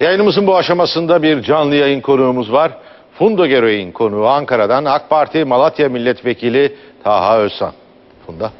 Yayınımızın bu aşamasında bir canlı yayın konuğumuz var. Funda Geroy'in konuğu Ankara'dan AK Parti Malatya Milletvekili Taha Özsan. Funda.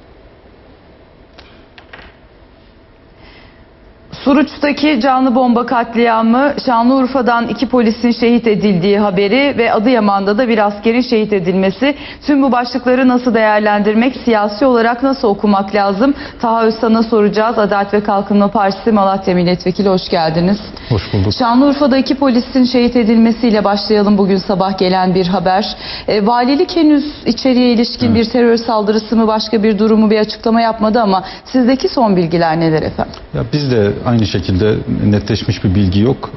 Suruç'taki canlı bomba katliamı, Şanlıurfa'dan iki polisin şehit edildiği haberi ve Adıyaman'da da bir askerin şehit edilmesi. Tüm bu başlıkları nasıl değerlendirmek, siyasi olarak nasıl okumak lazım? Taha Özsan'a soracağız. Adalet ve Kalkınma Partisi Malatya Milletvekili hoş geldiniz. Hoş bulduk. Şanlıurfa'da iki polisin şehit edilmesiyle başlayalım bugün sabah gelen bir haber. E, valilik henüz içeriye ilişkin bir terör saldırısı mı başka bir durumu bir açıklama yapmadı ama sizdeki son bilgiler neler efendim? Ya biz de aynı şekilde netleşmiş bir bilgi yok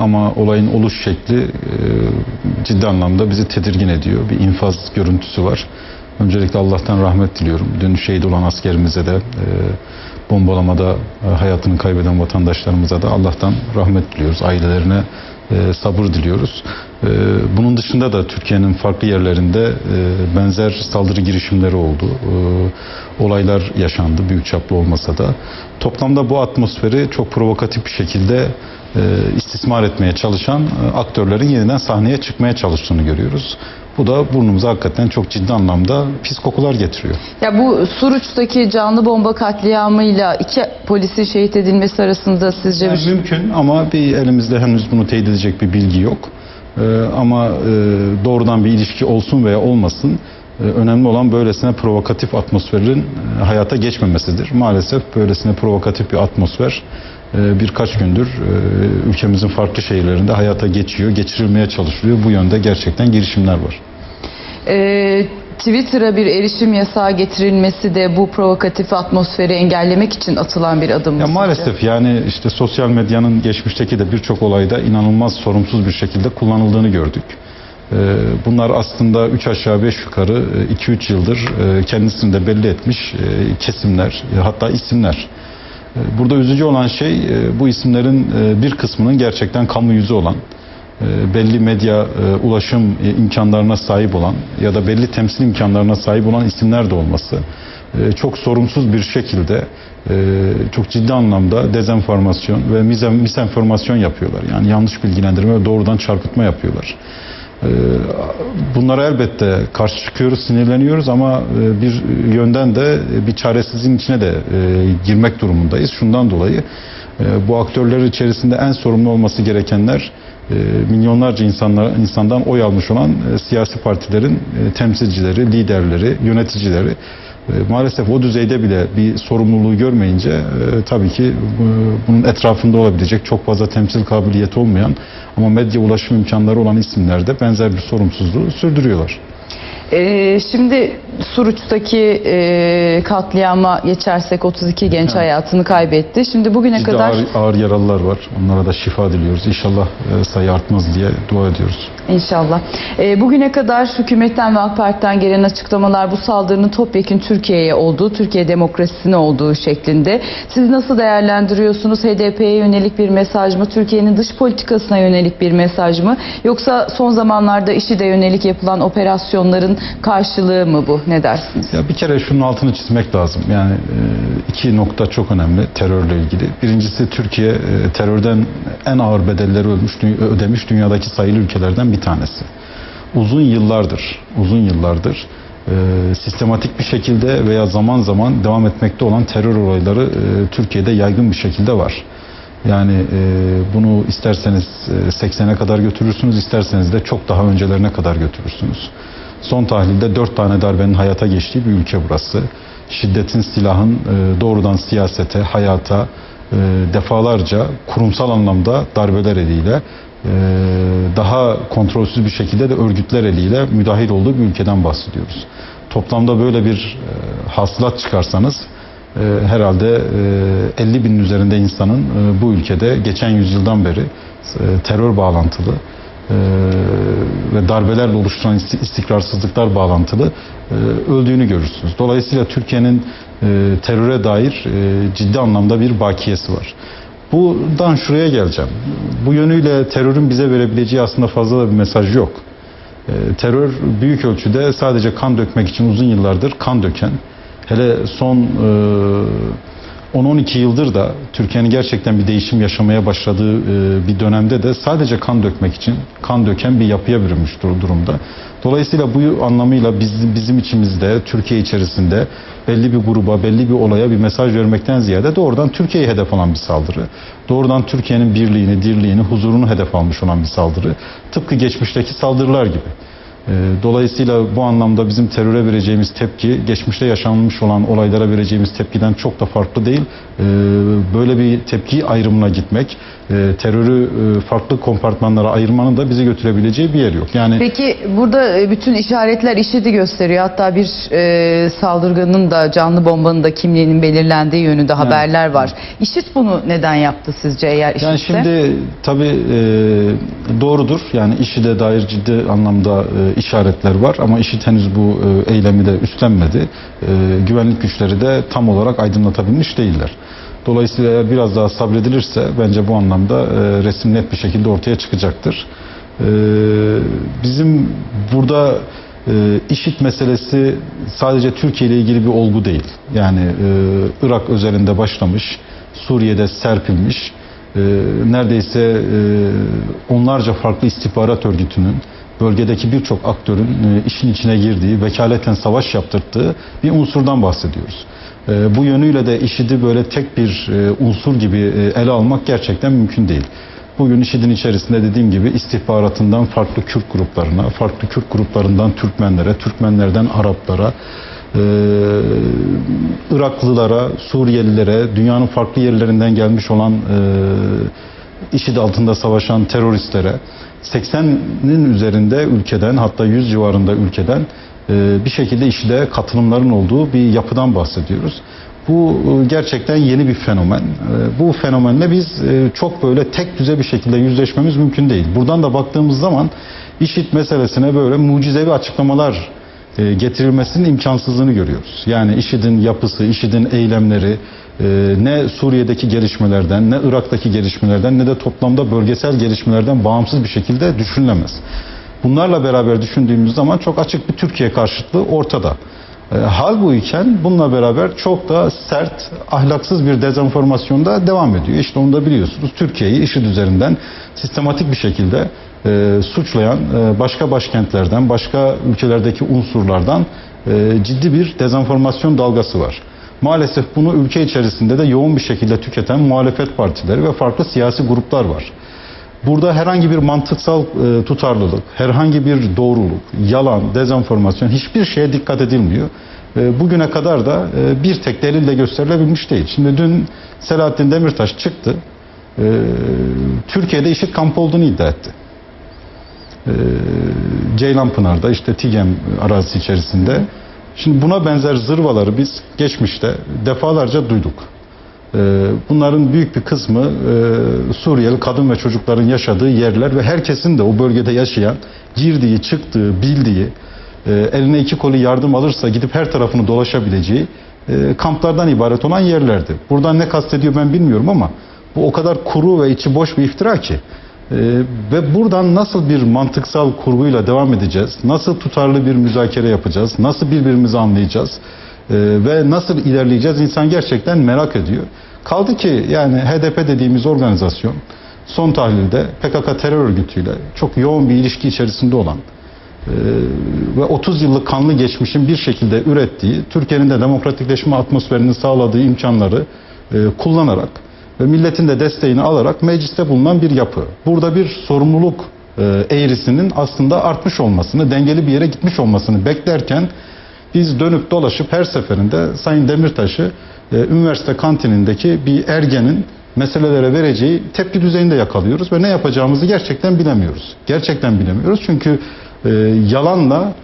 ama olayın oluş şekli e, ciddi anlamda bizi tedirgin ediyor. Bir infaz görüntüsü var. Öncelikle Allah'tan rahmet diliyorum. Dün şehit olan askerimize de e, bombalamada e, hayatını kaybeden vatandaşlarımıza da Allah'tan rahmet diliyoruz. Ailelerine e, sabır diliyoruz. E, bunun dışında da Türkiye'nin farklı yerlerinde e, benzer saldırı girişimleri oldu. E, olaylar yaşandı büyük çaplı olmasa da. Toplamda bu atmosferi çok provokatif bir şekilde e, istismar etmeye çalışan e, aktörlerin yeniden sahneye çıkmaya çalıştığını görüyoruz. Bu da burnumuza hakikaten çok ciddi anlamda pis kokular getiriyor. Ya bu Suruç'taki canlı bomba katliamıyla iki polisin şehit edilmesi arasında sizce Yani bir... mümkün ama bir elimizde henüz bunu teyit edecek bir bilgi yok. Ee, ama e, doğrudan bir ilişki olsun veya olmasın e, önemli olan böylesine provokatif atmosferin e, hayata geçmemesidir. Maalesef böylesine provokatif bir atmosfer birkaç gündür e, ülkemizin farklı şehirlerinde hayata geçiyor, geçirilmeye çalışılıyor. Bu yönde gerçekten girişimler var. Ee, Twitter'a bir erişim yasağı getirilmesi de bu provokatif atmosferi engellemek için atılan bir adım mı Ya sizce? maalesef yani işte sosyal medyanın geçmişteki de birçok olayda inanılmaz sorumsuz bir şekilde kullanıldığını gördük. Ee, Bunlar aslında 3 aşağı 5 yukarı 2-3 yıldır e, kendisini de belli etmiş e, kesimler e, hatta isimler. Burada üzücü olan şey e, bu isimlerin e, bir kısmının gerçekten kamu yüzü olan e, belli medya ulaşım imkanlarına sahip olan ya da belli temsil imkanlarına sahip olan isimler de olması çok sorumsuz bir şekilde çok ciddi anlamda dezenformasyon ve misenformasyon yapıyorlar. Yani yanlış bilgilendirme ve doğrudan çarpıtma yapıyorlar. E, Bunlara elbette karşı çıkıyoruz, sinirleniyoruz ama e, bir yönden de bir çaresizliğin içine de e, girmek durumundayız. Şundan dolayı e, bu aktörler içerisinde en sorumlu olması gerekenler e, milyonlarca insanlar, insandan oy almış olan e, siyasi partilerin e, temsilcileri, liderleri, yöneticileri e, maalesef o düzeyde bile bir sorumluluğu görmeyince e, tabii ki bu- bunun etrafında olabilecek çok fazla temsil kabiliyeti olmayan ama medya ulaşım imkanları olan isimler de benzer bir sorumsuzluğu sürdürüyorlar. Ee, şimdi Suruç'taki e, katliama geçersek 32 genç hayatını kaybetti. Şimdi bugüne Ciddi kadar ağır, ağır yaralılar var. Onlara da şifa diliyoruz. İnşallah e, sayı artmaz diye dua ediyoruz. İnşallah. Ee, bugüne kadar hükümetten ve AK Parti'den gelen açıklamalar bu saldırının topyekun Türkiye'ye olduğu, Türkiye demokrasisine olduğu şeklinde. Siz nasıl değerlendiriyorsunuz? HDP'ye yönelik bir mesaj mı? Türkiye'nin dış politikasına yönelik bir mesaj mı? Yoksa son zamanlarda işi de yönelik yapılan operasyonların karşılığı mı bu? Ne dersiniz? Ya bir kere şunun altını çizmek lazım. Yani e, iki nokta çok önemli terörle ilgili. Birincisi Türkiye e, terörden en ağır bedelleri ölmüş, ödemiş dünyadaki sayılı ülkelerden bir tanesi. Uzun yıllardır, uzun yıllardır e, sistematik bir şekilde veya zaman zaman devam etmekte olan terör olayları Türkiye'de yaygın bir şekilde var. Yani e, bunu isterseniz e, 80'e kadar götürürsünüz, isterseniz de çok daha öncelerine kadar götürürsünüz. Son tahlilde dört tane darbenin hayata geçtiği bir ülke burası. Şiddetin, silahın e, doğrudan siyasete, hayata e, defalarca kurumsal anlamda darbeler eliyle e, daha kontrolsüz bir şekilde de örgütler eliyle müdahil olduğu bir ülkeden bahsediyoruz. Toplamda böyle bir hasılat çıkarsanız herhalde e, 50 binin üzerinde insanın bu ülkede geçen yüzyıldan beri terör bağlantılı ve darbelerle oluşturan isti- istikrarsızlıklar bağlantılı e, öldüğünü görürsünüz. Dolayısıyla Türkiye'nin e, teröre dair ciddi anlamda bir bakiyesi var. Buradan şuraya geleceğim. Bu yönüyle terörün bize verebileceği aslında fazla da bir mesaj yok. Terör büyük ölçüde sadece kan dökmek için uzun yıllardır kan döken, hele son 10-12 yıldır da Türkiye'nin gerçekten bir değişim yaşamaya başladığı e, bir dönemde de sadece kan dökmek için kan döken bir yapıya bürünmüş dur- durumda. Dolayısıyla bu anlamıyla bizim, bizim içimizde, Türkiye içerisinde belli bir gruba, belli bir olaya bir mesaj vermekten ziyade doğrudan Türkiye'yi hedef alan bir saldırı. Doğrudan Türkiye'nin birliğini, dirliğini, huzurunu hedef almış olan bir saldırı. Tıpkı geçmişteki saldırılar gibi. Ee, Dolayısıyla bu anlamda bizim teröre vereceğimiz tepki geçmişte yaşanmış olan olaylara vereceğimiz tepkiden çok da farklı değil. Ee, Böyle bir tepki ayrımına gitmek, e, terörü e, farklı kompartmanlara ayırmanın da bizi götürebileceği bir yer yok. Yani Peki burada e, bütün işaretler IŞİD'i gösteriyor. Hatta bir saldırganın da canlı bombanın da kimliğinin belirlendiği yönünde haberler var. IŞİD bunu neden yaptı sizce eğer IŞİD'se? Yani şimdi tabii doğrudur. Yani IŞİD'e dair ciddi anlamda işaretler var ama IŞİD henüz bu e, eylemi de üstlenmedi. E, güvenlik güçleri de tam olarak aydınlatabilmiş değiller. Dolayısıyla eğer biraz daha sabredilirse bence bu anlamda e, resim net bir şekilde ortaya çıkacaktır. Bizim burada e, IŞİD meselesi sadece Türkiye ile ilgili bir olgu değil. Yani Irak özelinde başlamış, Suriye'de serpilmiş, neredeyse onlarca farklı istihbarat örgütünün bölgedeki birçok aktörün e, işin içine girdiği, vekaleten savaş yaptırttığı bir unsurdan bahsediyoruz. E, bu yönüyle de IŞİD'i böyle tek bir e, unsur gibi ele almak gerçekten mümkün değil. Bugün IŞİD'in içerisinde dediğim gibi istihbaratından farklı Kürt gruplarına, farklı Kürt gruplarından Türkmenlere, Türkmenlerden Araplara, Iraklılara, Suriyelilere, dünyanın farklı yerlerinden gelmiş olan e, IŞİD altında savaşan teröristlere 80'nin üzerinde ülkeden hatta 100 civarında ülkeden e, bir şekilde IŞİD'e katılımların olduğu bir yapıdan bahsediyoruz. Bu e, gerçekten yeni bir fenomen. E, Bu fenomenle biz çok böyle tek düze bir şekilde yüzleşmemiz mümkün değil. Buradan da baktığımız zaman IŞİD meselesine böyle mucizevi açıklamalar e, getirilmesinin imkansızlığını görüyoruz. Yani IŞİD'in yapısı, IŞİD'in eylemleri e, ne Suriye'deki gelişmelerden, ne Irak'taki gelişmelerden, ne de toplamda bölgesel gelişmelerden bağımsız bir şekilde düşünülemez. Bunlarla beraber düşündüğümüz zaman çok açık bir Türkiye karşıtlığı ortada. E, hal bu iken bununla beraber çok da sert, ahlaksız bir dezenformasyonda devam ediyor. İşte onu da biliyorsunuz. Türkiye'yi IŞİD üzerinden sistematik bir şekilde e, suçlayan e, başka başkentlerden, başka ülkelerdeki unsurlardan e, ciddi bir dezenformasyon dalgası var. Maalesef bunu ülke içerisinde de yoğun bir şekilde tüketen muhalefet partileri ve farklı siyasi gruplar var. Burada herhangi bir mantıksal e, tutarlılık, herhangi bir doğruluk, yalan, dezenformasyon hiçbir şeye dikkat edilmiyor. E, bugüne kadar da e, bir tek delil de gösterilebilmiş değil. Şimdi dün Selahattin Demirtaş çıktı. E, Türkiye'de IŞİD kampı olduğunu iddia etti. E, Ceylanpınar'da işte TİGEM arazisi içerisinde. Şimdi buna benzer zırvaları biz geçmişte defalarca duyduk. Ee, Bunların büyük bir kısmı e, Suriyeli kadın ve çocukların yaşadığı yerler ve herkesin de o bölgede yaşayan girdiği, çıktığı, bildiği, e, eline iki koli yardım alırsa gidip her tarafını dolaşabileceği e, kamplardan ibaret olan yerlerdi. Buradan ne kastediyor ben bilmiyorum ama bu o kadar kuru ve içi boş bir iftira ki. Ee, ve buradan nasıl bir mantıksal kurguyla devam edeceğiz? Nasıl tutarlı bir müzakere yapacağız? Nasıl birbirimizi anlayacağız? Ee, ve nasıl ilerleyeceğiz? İnsan gerçekten merak ediyor. Kaldı ki yani HDP dediğimiz organizasyon son tahlilde PKK terör örgütüyle çok yoğun bir ilişki içerisinde olan e, ve 30 yıllık kanlı geçmişin bir şekilde ürettiği, Türkiye'nin de demokratikleşme atmosferini sağladığı imkanları e, kullanarak ve milletin de desteğini alarak mecliste bulunan bir yapı. Burada bir sorumluluk e, eğrisinin aslında artmış olmasını, dengeli bir yere gitmiş olmasını beklerken biz dönüp dolaşıp her seferinde Sayın Demirtaş'ı e, üniversite kantinindeki bir ergenin meselelere vereceği tepki düzeyinde yakalıyoruz ve ne yapacağımızı gerçekten bilemiyoruz. Gerçekten bilemiyoruz çünkü e, yalanla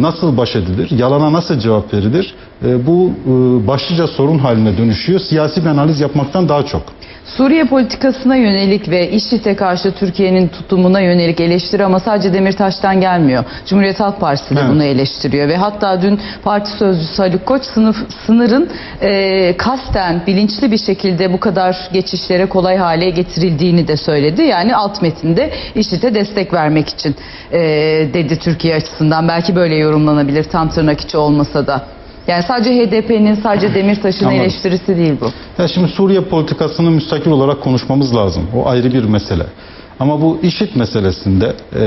nasıl baş edilir, yalana nasıl cevap verilir e, bu e, başlıca sorun haline dönüşüyor. Siyasi bir analiz yapmaktan daha çok. Suriye politikasına yönelik ve IŞİD'e karşı Türkiye'nin tutumuna yönelik eleştiri ama sadece Demirtaş'tan gelmiyor. Cumhuriyet Halk Partisi de Evet. bunu eleştiriyor ve hatta dün parti sözcüsü Haluk Koç sınıf, sınırın e, kasten bilinçli bir şekilde bu kadar geçişlere kolay hale getirildiğini de söyledi. Yani alt metinde IŞİD'e destek vermek için e, dedi Türkiye açısından. Belki böyle yorumlanabilir tam tırnak içi olmasa da. Yani sadece HDP'nin, sadece Demirtaş'ın Anladım. eleştirisi değil bu. Ya şimdi Suriye politikasını müstakil olarak konuşmamız lazım. O ayrı bir mesele. Ama bu IŞİD meselesinde e,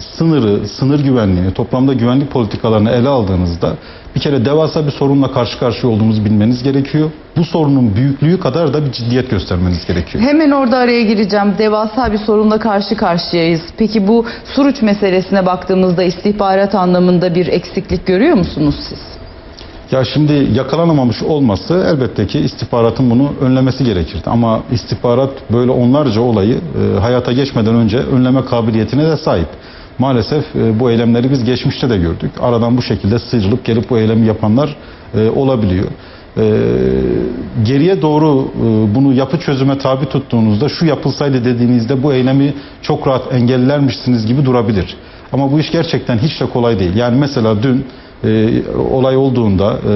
sınırı, sınır güvenliğini, toplamda güvenlik politikalarını ele aldığınızda bir kere devasa bir sorunla karşı karşıya olduğumuzu bilmeniz gerekiyor. Bu sorunun büyüklüğü kadar da bir ciddiyet göstermeniz gerekiyor. Hemen orada araya gireceğim. Devasa bir sorunla karşı karşıyayız. Peki bu Suruç meselesine baktığımızda istihbarat anlamında bir eksiklik görüyor musunuz siz? Ya şimdi yakalanamamış olması elbette ki istihbaratın bunu önlemesi gerekirdi. Ama istihbarat böyle onlarca olayı e, hayata geçmeden önce önleme kabiliyetine de sahip. Maalesef e, bu eylemleri biz geçmişte de gördük. Aradan bu şekilde sıyrılıp gelip bu eylemi yapanlar e, olabiliyor. E, geriye doğru e, bunu yapı çözüme tabi tuttuğunuzda şu yapılsaydı dediğinizde bu eylemi çok rahat engellermişsiniz gibi durabilir. Ama bu iş gerçekten hiç de kolay değil. Yani mesela dün e, olay olduğunda e,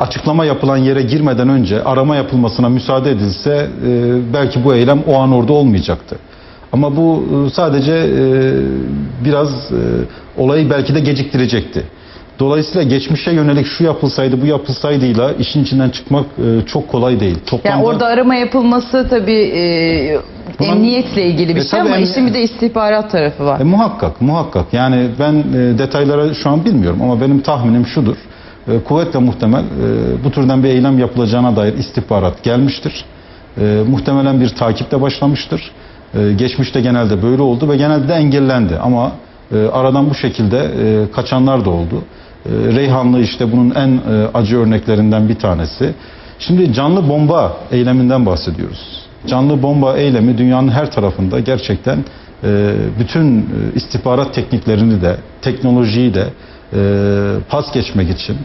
açıklama yapılan yere girmeden önce arama yapılmasına müsaade edilse e, belki bu eylem o an orada olmayacaktı. Ama bu e, sadece e, biraz e, olayı belki de geciktirecekti. Dolayısıyla geçmişe yönelik şu yapılsaydı bu yapılsaydıyla işin içinden çıkmak e, çok kolay değil. Toplamda, Yani orada arama yapılması tabii e, Bunun- emniyetle ilgili bir E, şey ama emni- işin bir de istihbarat tarafı var. E, muhakkak, muhakkak. Yani ben e, detaylara şu an bilmiyorum ama benim tahminim şudur. E, kuvvetle muhtemel e, bu türden bir eylem yapılacağına dair istihbarat gelmiştir. E, muhtemelen bir takip de başlamıştır. E, geçmişte genelde böyle oldu ve genelde de engellendi. Ama e, aradan bu şekilde e, kaçanlar da oldu. E, Reyhanlı işte bunun en e, acı örneklerinden bir tanesi. Şimdi canlı bomba eyleminden bahsediyoruz. Canlı bomba eylemi dünyanın her tarafında gerçekten e, bütün e, istihbarat tekniklerini de, teknolojiyi de pas geçmek için,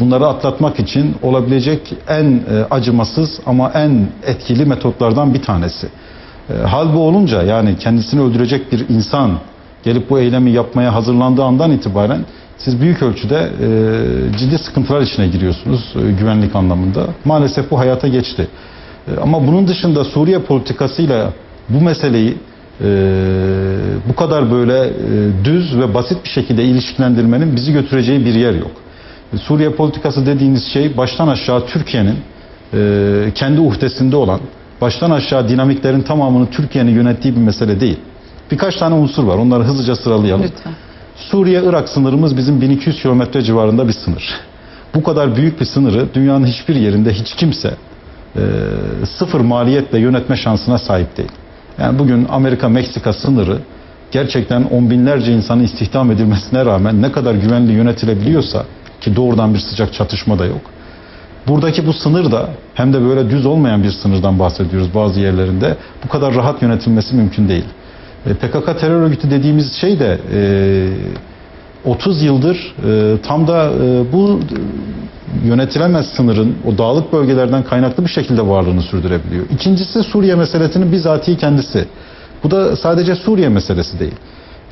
bunları atlatmak için olabilecek en acımasız ama en etkili metotlardan bir tanesi. Hal bu olunca yani kendisini öldürecek bir insan gelip bu eylemi yapmaya hazırlandığı andan itibaren siz büyük ölçüde e, ciddi sıkıntılar içine giriyorsunuz e, güvenlik anlamında. Maalesef bu hayata geçti. E, Ama bunun dışında Suriye politikasıyla bu meseleyi e, bu kadar böyle e, düz ve basit bir şekilde ilişkilendirmenin bizi götüreceği bir yer yok. E, Suriye politikası dediğiniz şey baştan aşağı Türkiye'nin e, kendi uhdesinde olan, baştan aşağı dinamiklerin tamamını Türkiye'nin yönettiği bir mesele değil. Birkaç tane unsur var. Onları hızlıca sıralayalım. Lütfen. Suriye-Irak sınırımız bizim 1200 kilometre civarında bir sınır. Bu kadar büyük bir sınırı dünyanın hiçbir yerinde hiç kimse e, sıfır maliyetle yönetme şansına sahip değil. Yani bugün Amerika-Meksika sınırı gerçekten on binlerce insanın istihdam edilmesine rağmen ne kadar güvenli yönetilebiliyorsa ki doğrudan bir sıcak çatışma da yok. Buradaki bu sınır da hem de böyle düz olmayan bir sınırdan bahsediyoruz bazı yerlerinde. Bu kadar rahat yönetilmesi mümkün değil. E, PKK terör örgütü dediğimiz şey de e, 30 yıldır e, tam da e, bu e, yönetilemez sınırın o dağlık bölgelerden kaynaklı bir şekilde varlığını sürdürebiliyor. İkincisi Suriye meselesinin bizatihi kendisi. Bu da sadece Suriye meselesi değil.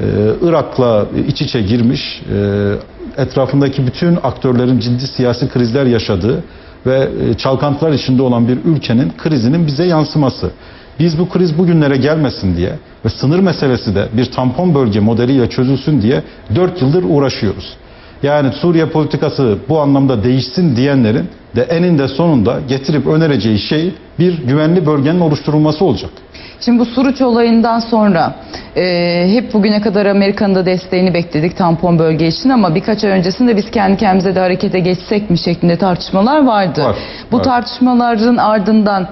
Ee, Irak'la iç içe girmiş, e, etrafındaki bütün aktörlerin ciddi siyasi krizler yaşadığı ve e, çalkantılar içinde olan bir ülkenin krizinin bize yansıması. Biz bu kriz bugünlere gelmesin diye ve sınır meselesi de bir tampon bölge modeliyle çözülsün diye 4 yıldır uğraşıyoruz. Yani Suriye politikası bu anlamda değişsin diyenlerin de eninde sonunda getirip önereceği şey bir güvenli bölgenin oluşturulması olacak. Şimdi bu Suruç olayından sonra e, hep bugüne kadar Amerika'nın da desteğini bekledik tampon bölge için ama birkaç ay öncesinde biz kendi kendimize de harekete geçsek mi şeklinde tartışmalar vardı. Var, bu var. tartışmaların ardından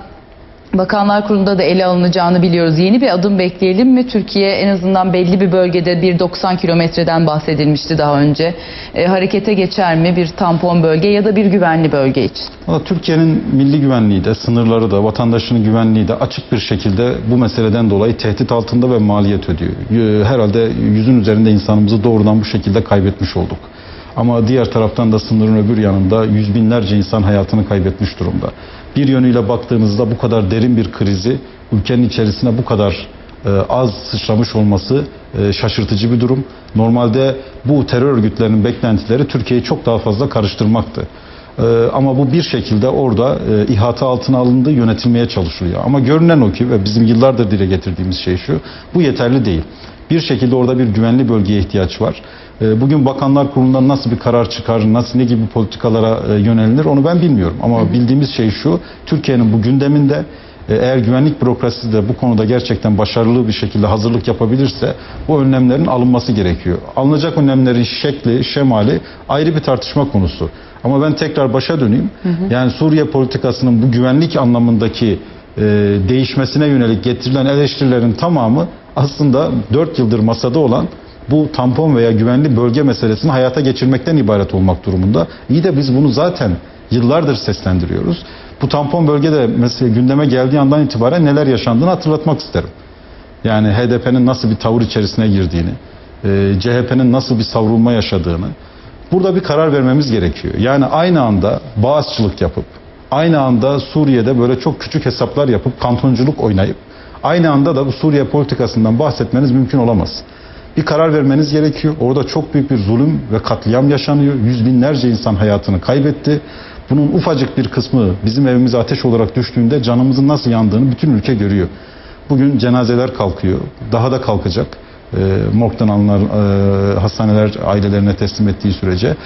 Bakanlar Kurulu'nda da ele alınacağını biliyoruz. Yeni bir adım bekleyelim mi? Türkiye en azından belli bir bölgede bir 90 kilometreden bahsedilmişti daha önce. E, harekete geçer mi bir tampon bölge ya da bir güvenli bölge için? Türkiye'nin milli güvenliği de, sınırları da, vatandaşının güvenliği de açık bir şekilde bu meseleden dolayı tehdit altında ve maliyet ödüyor. Herhalde yüzün üzerinde insanımızı doğrudan bu şekilde kaybetmiş olduk. Ama diğer taraftan da sınırın öbür yanında yüz binlerce insan hayatını kaybetmiş durumda. Bir yönüyle baktığınızda bu kadar derin bir krizi ülkenin içerisine bu kadar e, az sıçramış olması e, şaşırtıcı bir durum. Normalde bu terör örgütlerinin beklentileri Türkiye'yi çok daha fazla karıştırmaktı. Ee, ama bu bir şekilde orada e, ihata altına alındı, yönetilmeye çalışılıyor. Ama görünen o ki ve bizim yıllardır dile getirdiğimiz şey şu, bu yeterli değil. Bir şekilde orada bir güvenli bölgeye ihtiyaç var. E, Bugün Bakanlar Kurulu'ndan nasıl bir karar çıkar, nasıl ne gibi politikalara e, yönelilir onu ben bilmiyorum. Ama bildiğimiz şey şu, Türkiye'nin bu gündeminde e, eğer güvenlik bürokrasisi de bu konuda gerçekten başarılı bir şekilde hazırlık yapabilirse bu önlemlerin alınması gerekiyor. Alınacak önlemlerin şekli, şemali ayrı bir tartışma konusu. Ama ben tekrar başa döneyim. Yani Suriye politikasının bu güvenlik anlamındaki e, değişmesine yönelik getirilen eleştirilerin tamamı aslında 4 yıldır masada olan bu tampon veya güvenli bölge meselesini hayata geçirmekten ibaret olmak durumunda. İyi de biz bunu zaten yıllardır seslendiriyoruz. Bu tampon bölgede mesela gündeme geldiği andan itibaren neler yaşandığını hatırlatmak isterim. Yani HDP'nin nasıl bir tavır içerisine girdiğini, e, CHP'nin nasıl bir savrulma yaşadığını. Burada bir karar vermemiz gerekiyor. Yani aynı anda bağızçılık yapıp, aynı anda Suriye'de böyle çok küçük hesaplar yapıp kantonculuk oynayıp, aynı anda da bu Suriye politikasından bahsetmeniz mümkün olamaz. Bir karar vermeniz gerekiyor. Orada çok büyük bir zulüm ve katliam yaşanıyor. Yüz binlerce insan hayatını kaybetti. Bunun ufacık bir kısmı bizim evimize ateş olarak düştüğünde canımızın nasıl yandığını bütün ülke görüyor. Bugün cenazeler kalkıyor. Daha da kalkacak. E, morgdan alınan e, hastaneler ailelerine teslim ettiği sürece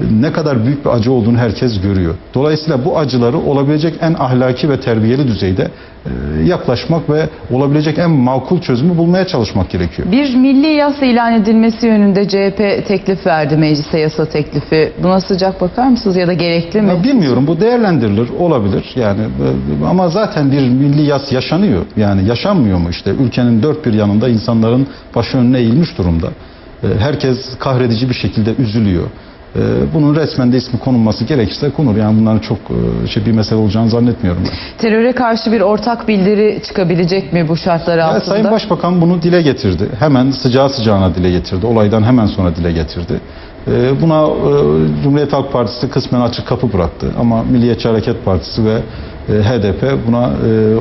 ne kadar büyük bir acı olduğunu herkes görüyor. Dolayısıyla bu acıları olabilecek en ahlaki ve terbiyeli düzeyde e, yaklaşmak ve olabilecek en makul çözümü bulmaya çalışmak gerekiyor. Bir milli yas ilan edilmesi yönünde CHP teklif verdi meclise yasa teklifi. Buna sıcak bakar mısınız ya da gerekli mi? Ya bilmiyorum bu değerlendirilir olabilir yani e, ama zaten bir milli yas yaşanıyor yani yaşanmıyor mu işte ülkenin dört bir yanında insanların başı önüne eğilmiş durumda E, herkes kahredici bir şekilde üzülüyor bunun resmen de ismi konulması gerekirse konur yani bunların çok e, şey bir mesele olacağını zannetmiyorum ben. Teröre karşı bir ortak bildiri çıkabilecek mi bu şartlar Ya altında? Sayın Başbakan bunu dile getirdi. Hemen sıcağı sıcağına dile getirdi. Olaydan hemen sonra dile getirdi. Ee, Buna e, Cumhuriyet Halk Partisi kısmen açık kapı bıraktı. Ama Milliyetçi Hareket Partisi ve e, HDP buna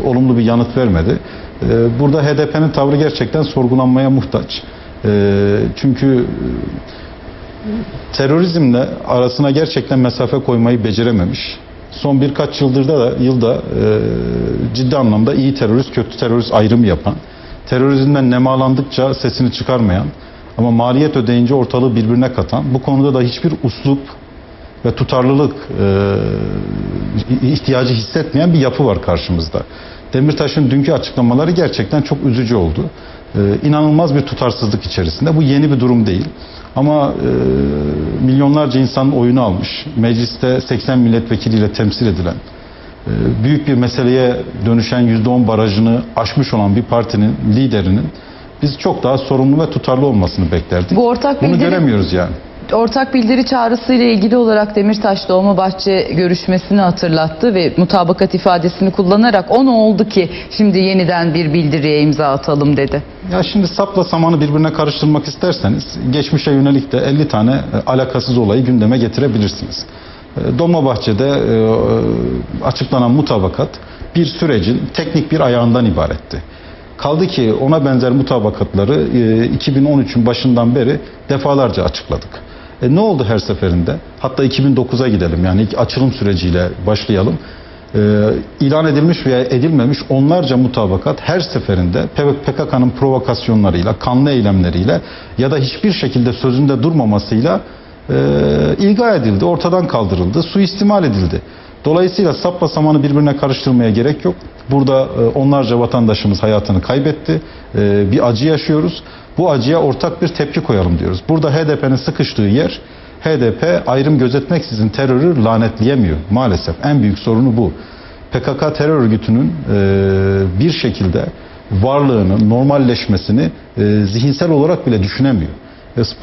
olumlu bir yanıt vermedi. Burada HDP'nin tavrı gerçekten sorgulanmaya muhtaç. Çünkü terörizmle arasına gerçekten mesafe koymayı becerememiş. Son birkaç yıldır da yılda e, ciddi anlamda iyi terörist, kötü terörist ayrımı yapan, terörizmden nemalandıkça sesini çıkarmayan ama maliyet ödeyince ortalığı birbirine katan, bu konuda da hiçbir uslup ve tutarlılık e, ihtiyacı hissetmeyen bir yapı var karşımızda. Demirtaş'ın dünkü açıklamaları gerçekten çok üzücü oldu. E, inanılmaz bir tutarsızlık içerisinde. Bu yeni bir durum değil. Ama e, milyonlarca insanın oyunu almış, mecliste 80 milletvekiliyle temsil edilen, e, büyük bir meseleye dönüşen %10 barajını aşmış olan bir partinin liderinin biz çok daha sorumlu ve tutarlı olmasını beklerdik. Bu ortak Bunu bildiri- göremiyoruz yani. Ortak bildiri çağrısıyla ilgili olarak Demirtaş Dolmabahçe görüşmesini hatırlattı ve mutabakat ifadesini kullanarak o ne oldu ki şimdi yeniden bir bildiriye imza atalım dedi. Ya şimdi sapla samanı birbirine karıştırmak isterseniz geçmişe yönelik de 50 tane e, alakasız olayı gündeme getirebilirsiniz. E, Dolmabahçe'de e, açıklanan mutabakat bir sürecin teknik bir ayağından ibaretti. Kaldı ki ona benzer mutabakatları e, 2013'ün başından beri defalarca açıkladık. E, ne oldu her seferinde? Hatta 2009'a gidelim yani ilk açılım süreciyle başlayalım. E, ilan edilmiş veya edilmemiş onlarca mutabakat her seferinde PKK'nın provokasyonlarıyla, kanlı eylemleriyle ya da hiçbir şekilde sözünde durmamasıyla e, ilga edildi, ortadan kaldırıldı, suistimal edildi. Dolayısıyla sapla samanı birbirine karıştırmaya gerek yok. Burada e, onlarca vatandaşımız hayatını kaybetti. E, Bir acı yaşıyoruz. Bu acıya ortak bir tepki koyalım diyoruz. Burada HDP'nin sıkıştığı yer HDP ayrım gözetmeksizin terörü lanetleyemiyor. Maalesef en büyük sorunu bu. PKK terör örgütünün e, bir şekilde varlığını, normalleşmesini zihinsel olarak bile düşünemiyor.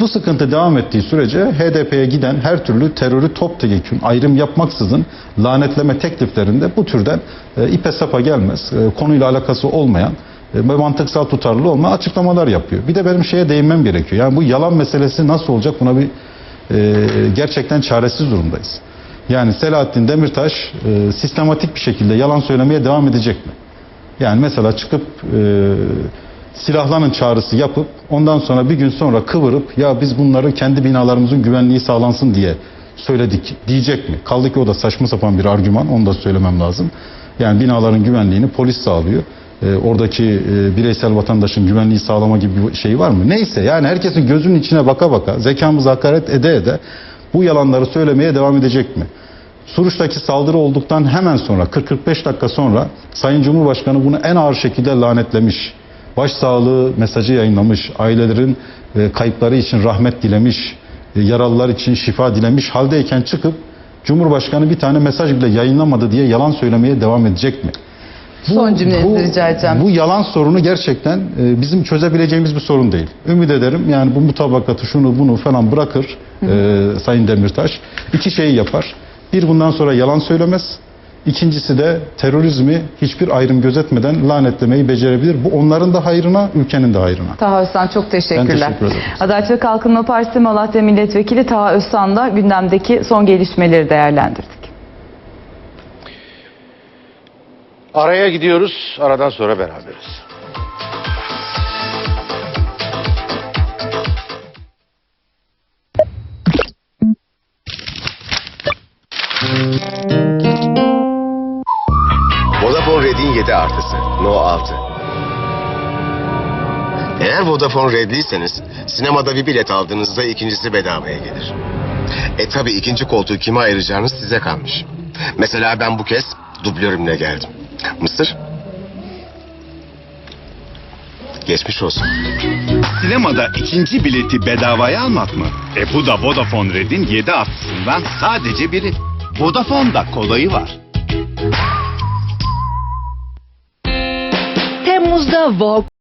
Bu sıkıntı devam ettiği sürece HDP'ye giden her türlü terörü topyekun ayrım yapmaksızın lanetleme tekliflerinde bu türden e, ipe sapa gelmez, e, konuyla alakası olmayan ve mantıksal tutarlı olma açıklamalar yapıyor. Bir de benim şeye değinmem gerekiyor. Yani bu yalan meselesi nasıl olacak buna bir e, gerçekten çaresiz durumdayız. Yani Selahattin Demirtaş e, sistematik bir şekilde yalan söylemeye devam edecek mi? Yani mesela çıkıp e, silahlanın çağrısı yapıp ondan sonra bir gün sonra kıvırıp ya biz bunları kendi binalarımızın güvenliği sağlansın diye söyledik diyecek mi? Kaldı ki o da saçma sapan bir argüman onu da söylemem lazım. Yani binaların güvenliğini polis sağlıyor. e, oradaki e, bireysel vatandaşın güvenliği sağlama gibi bir şey var mı? Neyse yani herkesin gözünün içine baka baka zekamızı hakaret ede ede bu yalanları söylemeye devam edecek mi? Suruç'taki saldırı olduktan hemen sonra 40-45 dakika sonra Sayın Cumhurbaşkanı bunu en ağır şekilde lanetlemiş. Başsağlığı mesajı yayınlamış. Ailelerin e, kayıpları için rahmet dilemiş. e, Yaralılar için şifa dilemiş. Haldeyken çıkıp Cumhurbaşkanı bir tane mesaj bile yayınlamadı diye yalan söylemeye devam edecek mi? Son cümlenizi rica edeceğim. Bu yalan sorunu gerçekten e, bizim çözebileceğimiz bir sorun değil. Ümit ederim yani bu mutabakatı şunu bunu falan bırakır e, Sayın Demirtaş. İki şeyi yapar. Bir bundan sonra yalan söylemez. İkincisi de terörizmi hiçbir ayrım gözetmeden lanetlemeyi becerebilir. Bu onların da hayrına, ülkenin de hayrına. Taha Öztan çok teşekkürler. Ben teşekkür ederim. Adalet ve Kalkınma Partisi Malatya Milletvekili Taha Öztan'la gündemdeki son gelişmeleri değerlendirdik. Araya gidiyoruz. Aradan sonra beraberiz. Vodafone Red'in 7 artısı. No 6. Eğer Vodafone Red'liyseniz sinemada bir bilet aldığınızda ikincisi bedavaya gelir. E tabi ikinci koltuğu kime ayıracağınız size kalmış. Mesela ben bu kez dublörümle geldim. Mısır? Geçmiş olsun. Sinemada ikinci bileti bedavaya almak mı? E bu da Vodafone Red'in 7 artısından sadece biri. Vodafone'da kolayı var. da avó.